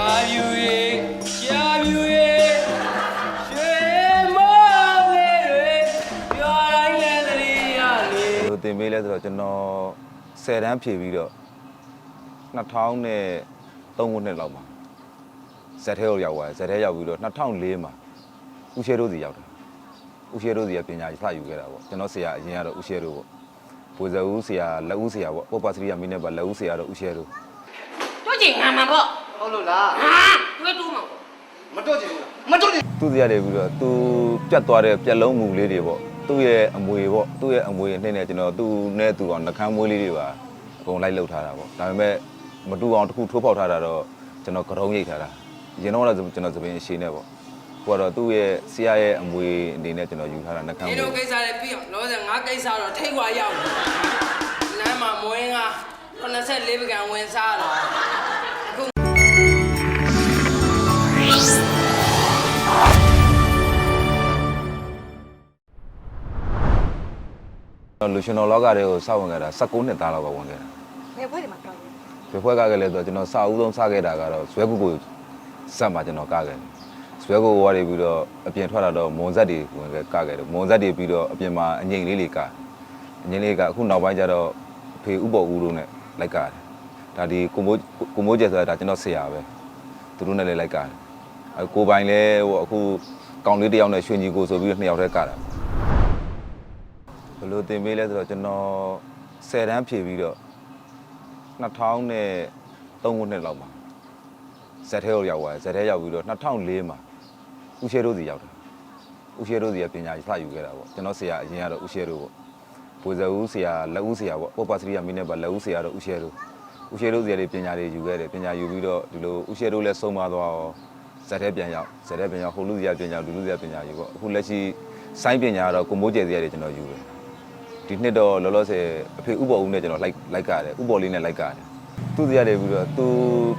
ရာပြူရေရာပြူရေရွှေမောင်လေးတွေပြောတိုင်းလည်းသတိရလေဘယ်လိုတင်ပေးလဲဆိုတော့ကျွန်တော်10တန်းဖြည့်ပြီးတော့2000နဲ့3ခုနှစ်လောက်မှာဇက်ထဲကိုရောက်သွားတယ်ဇက်ထဲရောက်ပြီးတော့2004မှာဦးရှဲတို့စီရောက်တာဦးရှဲတို့စီကပညာစယူခဲ့တာပေါ့ကျွန်တော်ဆရာအရင်ကတော့ဦးရှဲတို့ပေါ့ဘိုးဇဦးဆရာလက်ဦးဆရာပေါ့ပေါ်ပါစရိယမင်းနဲ့ပါလက်ဦးဆရာတော့ဦးရှဲတို့တို့ချင်ငါမှာပေါ့ ဟုတ်လို့လားဟာတွဲတူးမှာပေါ့မတော့ချင်ဘူးလားမတော့ချင်သူ့စီရတယ်ပြီးတော့သူပြတ်သွားတဲ့ပြက်လုံးမူလေးတွေပေါ့သူ့ရဲ့အမွေပေါ့သူ့ရဲ့အမွေနှင်းနဲ့ကျွန်တော်သူ့နဲ့သူအောင်နှကမ်းမွေးလေးတွေပါအကုန်လိုက်လှုပ်ထားတာပေါ့ဒါပေမဲ့မတူအောင်တစ်ခုထိုးပေါက်ထားတာတော့ကျွန်တော်ကရုံးရိတ်ထားတာရင်တော့ကတော့ကျွန်တော်သပင်အရှိနဲ့ပေါ့ဟိုကတော့သူ့ရဲ့ဆရာရဲ့အမွေအနေနဲ့ကျွန်တော်ယူထားတာနှကမ်းဒီမွေးလိုကိစ္စတွေပြီးအောင်လောဆယ်ငါကိစ္စတော့ထိတ်ဝါရောက်တယ်လမ်းမှာမွေးငါ84ပကံဝင်စားတာ အခုလူရှင်တော်လောကတွေကိုစောင့်ဝင်ခဲ့တာ16နှစ်သားလောက်ပဲဝင်ခဲ့တာဘယ်ဘွဲတွေမှာတော့လဲဘယ်ဖွဲ့ကခဲ့လဲဆိုတော့ကျွန်တော်စာအုပ်ဆုံးစခဲ့တာကတော့ဇွဲကူကိုစက်မှာကျွန်တော်ကခဲ့တယ်ဇွဲကူဝါတွေပြီးတော့အပြင်ထွက်လာတော့မွန်ဆက်တွေဝင်ခဲ့ကခဲ့တယ်မွန်ဆက်တွေပြီးတော့အပြင်မှာအငိမ့်လေးတွေကအငိမ့်လေးကအခုနောက်ပိုင်းကျတော့ဖေဥပေါ်ဦးတို့နဲ့လိုက်ကတယ်ဒါဒီကိုမိုးကိုမိုးကျဲဆိုတာဒါကျွန်တော်ဆရာပဲသူတို့နဲ့လည်းလိုက်ကတယ်အဲကိုပိုင်လဲဟိုအခုကောင်လေးတစ်ယောက်နဲ့ရွှေညီကိုဆိုပြီးတော့နှစ်ယောက်တည်းကတာ ဘယ်လိုတင်ပေးလဲဆိုတော့ကျွန်တော်10တန်းဖြည့်ပြီးတော့2000နဲ့3ခုနှစ်လောက်မှာဇက်ထဲကိုရောက်သွားတယ်ဇက်ထဲရောက်ပြီးတော့2004မှာဦးရှဲတို့စီရောက်တာဦးရှဲတို့စီကပညာစယူခဲ့တာပေါ့ကျွန်တော်ဆရာအရင်ကတော့ဦးရှဲတို့ပေါ့ဘိုးဇဦးဆရာလက်ဦးဆရာပေါ့ပေါ်ပါစရိယမင်းနဲ့ပါလက်ဦးဆရာတော့ဦးရှဲတို့ဦးရှဲတို့စီကပညာတွေယူခဲ့တယ်ပညာယူပြီးတော့ဒီလိုဦးရှဲတို့လည်းဆုံးမသွားရောဇက်ထဲပြန်ရောက်ဇက်ထဲပြန်ရောက်ဟိုလူစီကပညာဒူလူစီကပညာယူပေါ့အခုလက်ရှိစိုင်းပညာကတော့ကိုမိုးကျဲစီရတယ်ကျွန်တော်ယူတယ် ဒီနှစ်တော့လောလောဆယ်အဖေဥပေါ်ဦးနဲ့ကျွန်တော်လိုက်လိုက်ကြတယ်ဥပေါ်လေးနဲ့လိုက်ကြတယ်သူစီရတယ်ပြီးတော့သူ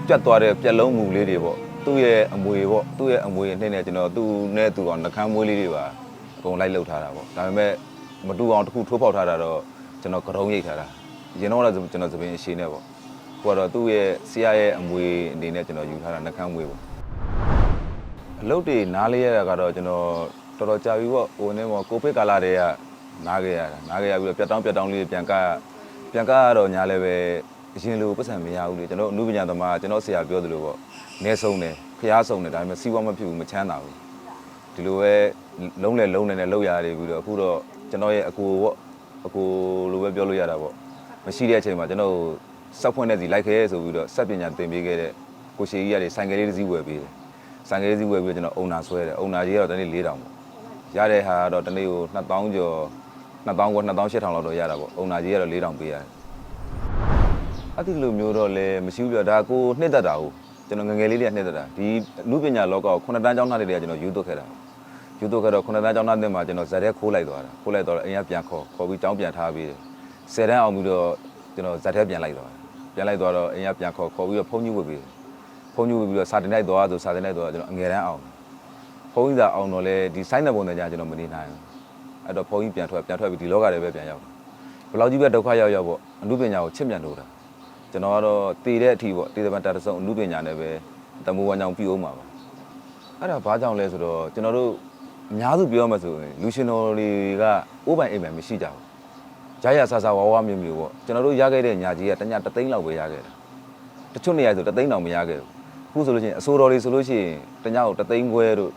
ပြတ်သွားတဲ့ပြက်လုံးမူလေးတွေပေါ့သူ့ရဲ့အမွေပေါ့သူ့ရဲ့အမွေနှင်းနဲ့ကျွန်တော်သူ့နဲ့သူအောင်နှကမ်းမွေးလေးတွေပါအကုန်လိုက်လှုပ်ထားတာပေါ့ဒါပေမဲ့မတူအောင်တစ်ခုထိုးပေါက်ထားတာတော့ကျွန်တော်ကရုံးရိတ်ထားတာရင်တော့ကတော့ကျွန်တော်သပင်အရှိနဲ့ပေါ့ဟိုကတော့သူ့ရဲ့ဆရာရဲ့အမွေအနေနဲ့ကျွန်တော်ယူထားတာနှကမ်းမွေးပေါ့အလုပ်တွေနားလေးရတာကတော့ကျွန်တော်တော်တော်ကြာပြီပေါ့ဟိုနေ့မောကိုဗစ်ကာလတည်းက နားခဲ့ရတာနားခဲ့ရပြီးတော့ပြတ်တောင်းပြတ်တောင်းလေးပြန်ကပြန်ကရတော့ညာလည်းပဲအရင်လိုပတ်စံမရဘူးလေကျွန်တော်အမှုပညာသမားကျွန်တော်ဆရာပြောသလိုပေါ့နေဆုံးတယ်ဖျားဆုံးတယ်ဒါပေမဲ့စီးပွားမဖြစ်ဘူးမချမ်းသာဘူးဒီလိုပဲလုံးလဲလုံးနေနဲ့လောက်ရတယ်ပြီးတော့အခုတော့ကျွန်တော်ရဲ့အကိုပေါ့အကိုလိုပဲပြောလို့ရတာပေါ့မရှိတဲ့အချိန်မှာကျွန်တော်စက်ဖွင့်တဲ့စီလိုက်ခဲဆိုပြီးတော့စက်ပညာသင်ပေးခဲ့တဲ့ကိုရှိကြီးရတယ်ဆိုင်ကယ်လေးတစ်စီးဝယ်ပေးတယ်ဆိုင်ကလေးစီးဝယ်ပြီးတော့ကျွန်တော်အုံနာဆွဲတယ်အုံနာကြီးကတော့တနေ့4000ပေါ့ ရတဲ့ဟာကတော့တနေ့ကို2000ကျော်2000ကို2800လောက်တော့ရတာပေါ့အုံနာကြီးကတော့4000ပေးရတယ်အဲ့ဒီလိုမျိုးတော့လည်းမရှိဘူးပြဒါကိုနှစ်သက်တာဟုတ်ကျွန်တော်ငယ်ငယ်လေးလေးကနှစ်သက်တာဒီလူပညာလောကကိုခုနှစ်တန်းကျောင်းသားလေးတွေကကျွန်တော်ယူသွတ်ခဲ့တာယူသွတ်ခဲ့တော့ခုနှစ်တန်းကျောင်းသားတင်မှာကျွန်တော်ဇက်ထဲခိုးလိုက်သွားတာခိုးလိုက်တော့အိမ်ကပြန်ခေါ်ခေါ်ပြီးကျောင်းပြန်ထားပြီးတယ်10တန်းအောင်ပြီးတော့ကျွန်တော်ဇက်ထဲပြန်လိုက်သွားတယ်ပြန်လိုက်သွားတော့အိမ်ကပြန်ခေါ်ခေါ်ပြီးတော့ဖုန်းကြီးဝတ်ပြီးတယ်ဖုန်းညူပြီးတော့စာတင်လိုက်သွားဆိုစာတင်လိုက်သွားကျွန်တော်အငယ်တန်းအောင် ဖုန်းကြီးသာအောင်တော့လေဒီစိုင်းတဲ့ပုံစံကြကျွန်တော်မနေနိုင်ဘူးအဲ့တော့ဖုန်းကြီးပြန်ထွက်ပြန်ထွက်ပြီးဒီလောကထဲပဲပြန်ရောက်ဘယ်လောက်ကြီးပဲဒုက္ခရောက်ရောက်ပေါ့အမှုပညာကိုချစ်မြတ်လို့တာကျွန်တော်ကတော့တည်တဲ့အထိပေါ့တည်တဲ့ဘက်တာတဆုံအမှုပညာနဲ့ပဲတမိုးဝမ်းကြောင်ပြီးအောင်ပါပါအဲ့ဒါဘာကြောင့်လဲဆိုတော့ကျွန်တော်တို့အများစုပြောမှဆိုရင်လူရှင်တော်တွေကအိုးပိုင်အိမ်ပိုင်မရှိကြဘူးဂျာရဆာဆာဝါဝါမျိုးမျိုးပေါ့ကျွန်တော်တို့ရခဲ့တဲ့ညာကြီးကတညတသိန်းလောက်ပဲရခဲ့တာတချို့နေရာဆိုတသိန်းတောင်မရခဲ့ဘူးအခုဆိုလို့ရှိရင်အစိုးရတွေဆိုလို့ရှိရင်တညကိုတသိန်းခွဲတို့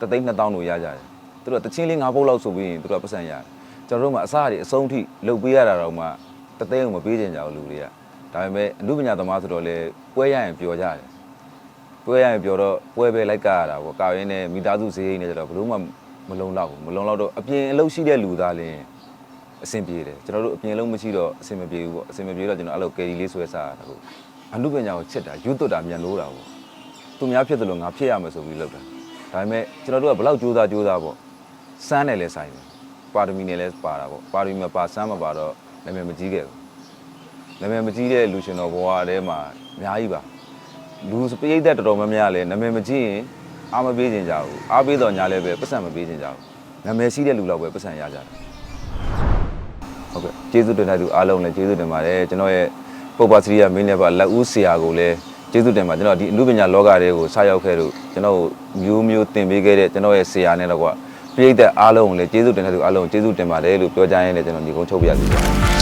တသိန်း2000တို့ရကြတယ်သူတို့ကတချင်းလေး၅ပုတ်လောက်ဆိုပြီးရင်သူတို့ကပတ်စံရတယ်ကျွန်တော်တို့မှအစားတွေအဆုံးထိလုတ်ပေးရတာတော့မှတသိန်းကိုမပေးချင်ကြဘူးလူတွေကဒါပေမဲ့အမှုပညာသမားဆိုတော့လေပွဲရရင်ပျော်ကြတယ်ပွဲရရင်ပျော်တော့ပွဲပဲလိုက်ကရတာပေါ့ကာရင်းနဲ့မိသားစုဈေးရင်းနဲ့ကျတော့ဘလို့မှမလုံလောက်ဘူးမလုံလောက်တော့အပြင်အလုပ်ရှိတဲ့လူသားလင်းအဆင်ပြေတယ်ကျွန်တော်တို့အပြင်လုံးမရှိတော့အဆင်မပြေဘူးပေါ့အဆင်မပြေတော့ကျွန်တော်အဲ့လိုကယ်ရီလေးဆွဲစားရတာဟုတ်အနုပညာကိုချစ်တာယူသွတ်တာမြန်လို့တာပေါ့သူများဖြစ်တယ်လို့ငါဖြစ်ရမယ်ဆိုပြီးလုပ်တာ ဒါပေမဲ့ကျွန်တော်တို့ကဘလောက်ကြိုးစားကြိုးစားပေါ့စမ်းတယ်လဲဆိုင်တယ်ပါရမီနဲ့လဲပါတာပေါ့ပါရမီမပါစမ်းမပါတော့နာမည်မကြီးခဲ့ဘူးနာမည်မကြီးတဲ့လူရှင်တော်ဘဝထဲမှာအများကြီးပါလူစပိတ်သက်တော်တော်များများလဲနာမည်မကြီးရင်အားမပေးခြင်းကြဘူးအားပေးတော့ညာလဲပဲပတ်စံမပေးခြင်းကြဘူးနာမည်ရှိတဲ့လူတော့ပဲပတ်စံရကြတယ်ဟုတ်ကဲ့ကျေးဇူးတင်တဲ့သူအားလုံးလည်းကျေးဇူးတင်ပါတယ်ကျွန်တော်ရဲ့ပုပ္ပစရိယမင်းလည်းပါလက်ဦးဆရာကိုလည်း ကျေးဇူးတင်ပါကျွန်တော်ဒီအမှုပညာလောကတွေကိုစရောက်ခဲ့လို့ကျွန်တော်မျိုးမျိုးသင်ပေးခဲ့တဲ့ကျွန်တော်ရဲ့ဆရာနဲ့တော့ကွာပြိတ္တအားလုံးကိုလည်းကျေးဇူးတင်တဲ့သူအားလုံးကိုကျေးဇူးတင်ပါတယ်လို့ပြောကြရင်လည်းကျွန်တော်ညီကုန်းချုပ်ပြရစီပါ